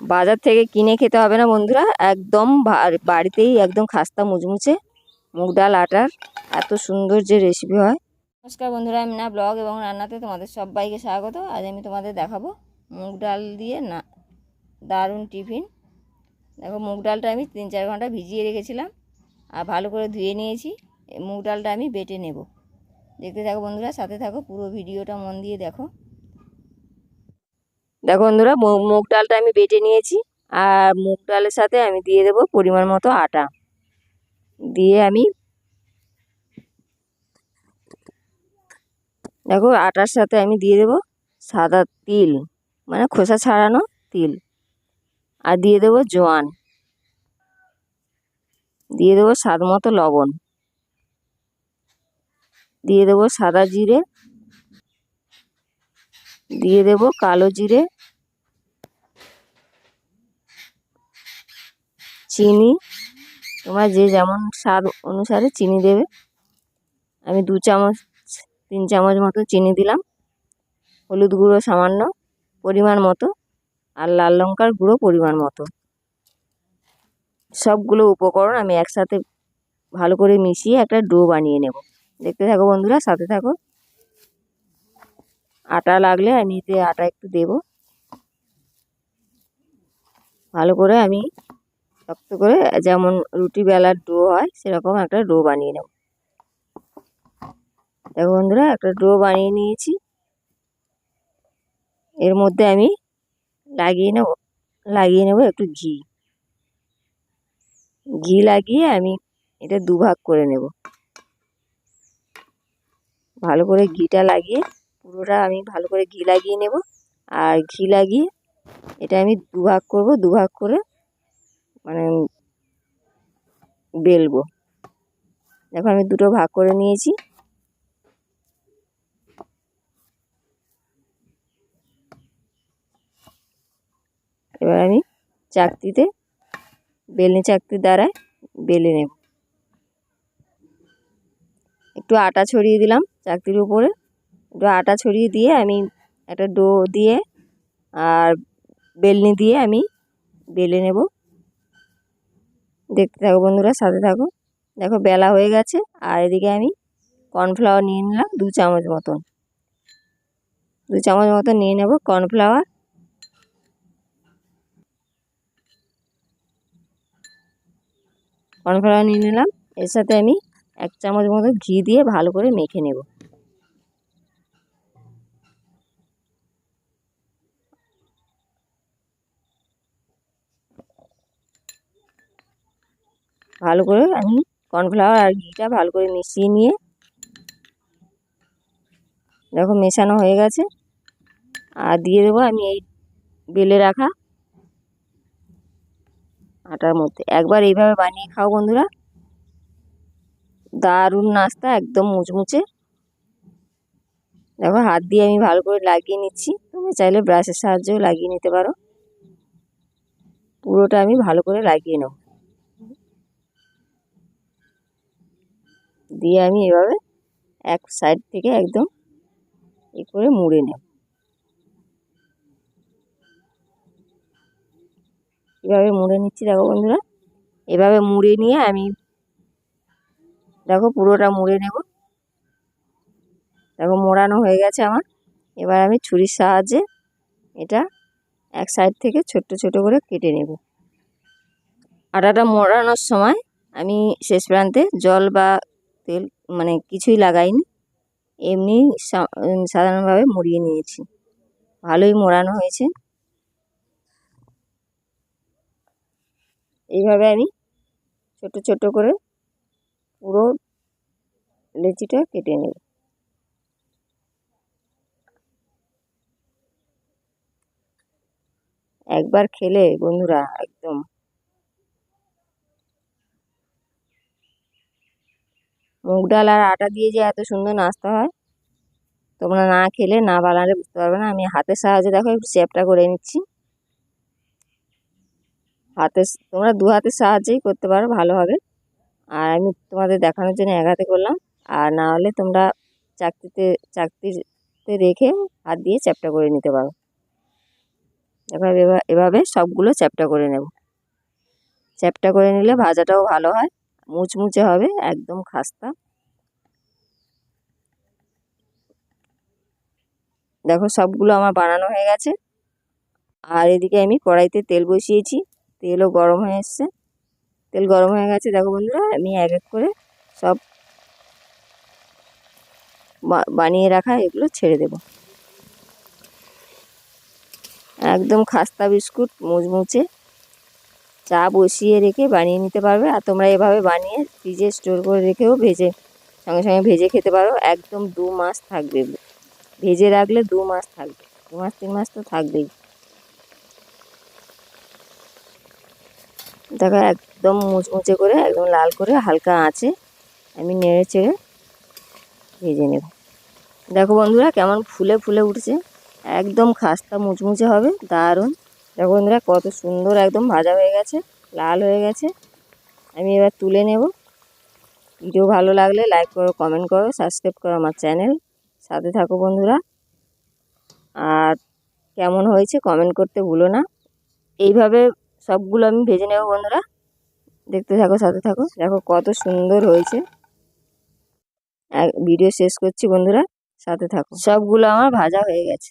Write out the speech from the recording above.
বাজার থেকে কিনে খেতে হবে না বন্ধুরা। একদম বাড়িতেই একদম খাস্তা মুচমুচে মুগ ডাল, আটার। এত সুন্দর যে রেসিপি হয়। নমস্কার বন্ধুরা, আমি না ব্লগ এবং রান্নাতে তোমাদের সবাইকে স্বাগত। আজ আমি তোমাদের দেখাবো মুগ ডাল দিয়ে না দারুণ টিফিন। দেখো, মুগ ডালটা আমি তিন চার ঘণ্টা ভিজিয়ে রেখেছিলাম আর ভালো করে ধুয়ে নিয়েছি। মুগ ডালটা আমি বেটে নেব। দেখতে থাকো বন্ধুরা, সাথে থাকো, পুরো ভিডিওটা মন দিয়ে দেখো। দেখো বন্ধুরা মুগ ডালটা আমি বেটে নিয়েছি, আর মুগ ডালের সাথে আমি দিয়ে দেবো পরিমাণ মতো আটা। দিয়ে আমি দেখো আটার সাথে আমি দিয়ে দেবো সাদা তিল মানে খোসা ছাড়ানো তিল। আর দিয়ে দেবো জোয়ান। দিয়ে দেবো স্বাদ মতো লবণ। দিয়ে দেবো সাদা জিরে দিয়ে দেবো কালো জিরে, চিনি। তোমার যে যেমন স্বাদ অনুসারে চিনি দেবে। আমি দু চামচ, তিন চামচ মতো চিনি দিলাম। হলুদ গুঁড়ো সামান্য পরিমাণ মতো আর লাল লঙ্কার গুঁড়ো পরিমাণ মতো। সবগুলো উপকরণ আমি একসাথে ভালো করে মিশিয়ে একটা ডো বানিয়ে নেব। দেখতে থাকো বন্ধুরা, সাথে থাকো। আটা লাগলে আমি এতে আটা একটু দেব। ভালো করে আমি শক্ত করে, যেমন রুটি বেলার ডো হয়, সেরকম একটা ডো বানিয়ে নেব। দেখো বন্ধুরা, একটা ডো বানিয়ে নিয়েছি। এর মধ্যে আমি লাগিয়ে নেব লাগিয়ে নেব একটু ঘি। ঘি লাগিয়ে আমি এটা দুভাগ করে নেব। ভালো করে ঘিটা লাগিয়ে পুরোটা আমি ভালো করে ঘি লাগিয়ে নেব। আর ঘি লাগিয়ে এটা আমি দুভাগ করব, দুভাগ করে মানে বেলবো। দেখো আমি দুটো ভাগ করে নিয়েছি। এবার আমি চাকতিতে, বেলনি চাকতির দ্বারায় বেলে নেব। একটু আটা ছড়িয়ে দিলাম চাকতির উপরে। আটা ছড়িয়ে দিয়ে আমি একটা ডো দিয়ে আর বেলনি দিয়ে আমি বেলে নেব। দেখতে থাকো বন্ধুরা, সাথে থাকো। দেখো বেলা হয়ে গেছে, আর এদিকে আমি কর্নফ্লাওয়ার নিয়ে নিলাম দু চামচ মতন। দু চামচ মতন নিয়ে নেব কর্নফ্লাওয়ার। কর্নফ্লাওয়ার নিয়ে নিলাম, এর সাথে আমি এক চামচ মতো ঘি দিয়ে ভালো করে মেখে নেব। ভালো করে আমি কর্নফ্লাওয়ার আর ঘিটা ভালো করে মিশিয়ে নিয়ে, দেখো মেশানো হয়ে গেছে। আর দিয়ে দেবো আমি এই বেলে রাখা আটার মধ্যে। একবার এইভাবে বানিয়ে খাও বন্ধুরা। দারুণ নাস্তা, একদম মুচমুচে। দেখো হাত দিয়ে আমি ভালো করে লাগিয়ে নিচ্ছি। তুমি চাইলে ব্রাশের সাহায্যেও লাগিয়ে নিতে পারো। পুরোটা আমি ভালো করে লাগিয়ে নেব। দিয়ে আমি এভাবে এক সাইড থেকে একদম এ করে মুড়ে নেব। এভাবে মুড়ে নিচ্ছি, দেখো বন্ধুরা। এভাবে মুড়ে নিয়ে আমি, দেখো পুরোটা মুড়ে নেব। দেখো মোড়ানো হয়ে গেছে আমার। এবার আমি ছুরির সাহায্যে এটা এক সাইড থেকে ছোট্ট ছোট করে কেটে নেব। আটাটা মোড়ানোর সময় আমি শেষ প্রান্তে জল বা তেল মানে কিছুই লাগাইনি। এমনি সাধারণভাবে মুড়িয়ে নিয়েছি। ভালোই মোড়ানো হয়েছে। এইভাবে আমি ছোট ছোট করে পুরো লেচিটা কেটে নেব। একবার খেলে বন্ধুরা একদম মুগ ডাল আর আটা দিয়ে যে এত সুন্দর নাস্তা হয়, তোমরা না খেলে না বানালে বুঝতে পারবে না। আমি হাতের সাহায্যে দেখো একটু শেপটা করে নিচ্ছি। হাতের তোমরা দু হাতের সাহায্যেই করতে পারো ভালো হবে আর আমি তোমাদের দেখানোর জন্য এক হাতে করলাম। আর না হলে তোমরা চাকতিতে চাকতিতে রেখে হাত দিয়ে চ্যাপটা করে নিতে পারো। এবার এভাবে সবগুলো চ্যাপটা করে নেব। চ্যাপটা করে নিলে ভাজাটাও ভালো হয়। মুচমুচে হবে, একদম খাস্তা। দেখো সবগুলো আমার বানানো হয়ে গেছে। আর এদিকে আমি কড়াইতে তেল বসিয়েছি, তেলও গরম হয়ে এসছে। তেল গরম হয়ে গেছে, দেখো বন্ধুরা, আমি এক এক করে সব বানিয়ে রাখা এগুলো ছেড়ে দেব। একদম খাস্তা বিস্কুট মুচমুচে। চা বসিয়ে রেখে বানিয়ে নিতে পারবে আর তোমরা এভাবে বানিয়ে ফ্রিজে স্টোর করে রেখেও ভেজে, সঙ্গে সঙ্গে ভেজে খেতে পারো। একদম দু মাস থাকবে। ভেজে রাখলে দু মাস থাকবে। দু মাস, তিন মাস তো থাকবেই। দেখো একদম মুচমুচে করে, একদম লাল করে হালকা আঁচে আমি নেড়ে চেড়ে ভেজে নেব। দেখো বন্ধুরা কেমন ফুলে ফুলে উঠছে। একদম খাস্তা মুচমুচে হবে, দারুণ। দেখো বন্ধুরা, কত সুন্দর একদম ভাজা হয়ে গেছে, লাল হয়ে গেছে। আমি এবার তুলে নেব। ভিডিও ভালো লাগলে লাইক করো কমেন্ট করো সাবস্ক্রাইব করো আমার চ্যানেল সাথে থাকো বন্ধুরা। আর কেমন হয়েছে কমেন্ট করতে ভুলো না। এইভাবে সবগুলো আমি ভেজে নেব বন্ধুরা। দেখতে থাকো, সাথে থাকো। দেখো কত সুন্দর হয়েছে। ভিডিও শেষ করছি বন্ধুরা। সাথে থাকো। সবগুলো আমার ভাজা হয়ে গেছে।